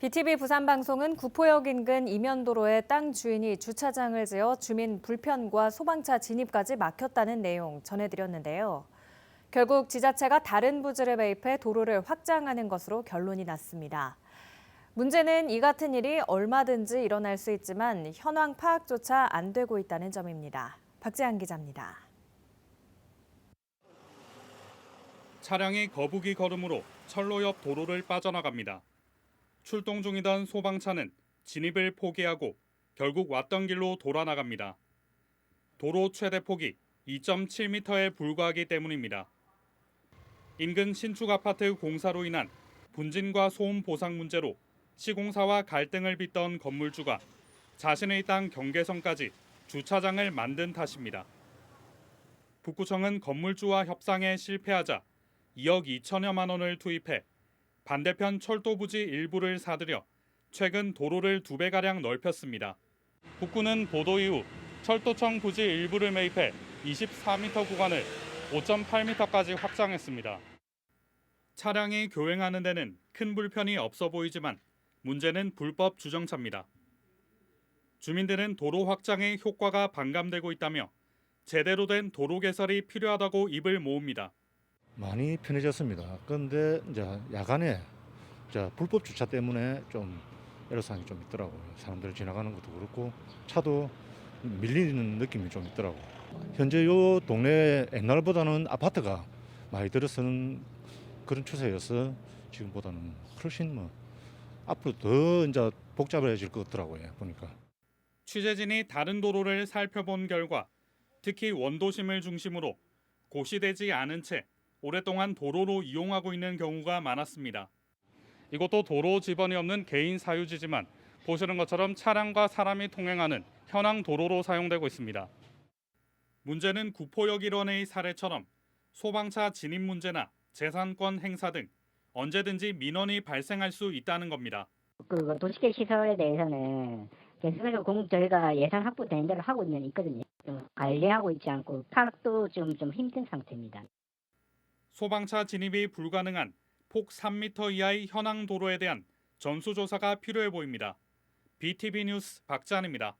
BTV 부산방송은 구포역 인근 이면도로에 땅 주인이 주차장을 지어 주민 불편과 소방차 진입까지 막혔다는 내용 전해드렸는데요. 결국 지자체가 다른 부지를 매입해 도로를 확장하는 것으로 결론이 났습니다. 문제는 이 같은 일이 얼마든지 일어날 수 있지만 현황 파악조차 안 되고 있다는 점입니다. 박재한 기자입니다. 차량이 거북이 걸음으로 철로 옆 도로를 빠져나갑니다. 출동 중이던 소방차는 진입을 포기하고 결국 왔던 길로 돌아 나갑니다. 도로 최대 폭이 2.7m에 불과하기 때문입니다. 인근 신축 아파트 공사로 인한 분진과 소음 보상 문제로 시공사와 갈등을 빚던 건물주가 자신의 땅 경계선까지 주차장을 만든 탓입니다. 북구청은 건물주와 협상에 실패하자 2억 2천여만 원을 투입해 반대편 철도 부지 일부를 사들여 최근 도로를 두 배가량 넓혔습니다. 북구는 보도 이후 철도청 부지 일부를 매입해 24m 구간을 5.8m까지 확장했습니다. 차량이 교행하는 데는 큰 불편이 없어 보이지만 문제는 불법 주정차입니다. 주민들은 도로 확장의 효과가 반감되고 있다며 제대로 된 도로 개설이 필요하다고 입을 모읍니다. 많이 편해졌습니다. 그런데 이제 야간에 이제 불법 주차 때문에 좀 애로사항이 좀 있더라고요. 사람들 지나가는 것도 그렇고 차도 밀리는 느낌이 좀 있더라고요. 현재 요 동네 옛날보다는 아파트가 많이 들어서는 그런 추세여서 지금보다는 훨씬 뭐 앞으로 더 이제 복잡해질 것 같더라고요. 보니까. 취재진이 다른 도로를 살펴본 결과 특히 원도심을 중심으로 고시되지 않은 채 오랫동안 도로로 이용하고 있는 경우가 많았습니다. 이것도 도로 지번이 없는 개인 사유지지만 보시는 것처럼 차량과 사람이 통행하는 현황 도로로 사용되고 있습니다. 문제는 구포역 일원의 사례처럼 소방차 진입 문제나 재산권 행사 등 언제든지 민원이 발생할 수 있다는 겁니다. 그 도시계 시설에 대해서는 계속해서 공 저희가 예산 확보된 대로 하고 있는 있거든요. 좀 관리하고 있지 않고 파악도 좀 좀 힘든 상태입니다. 소방차 진입이 불가능한 폭 3m 이하의 현황 도로에 대한 전수조사가 필요해 보입니다. BTV 뉴스 박지한입니다.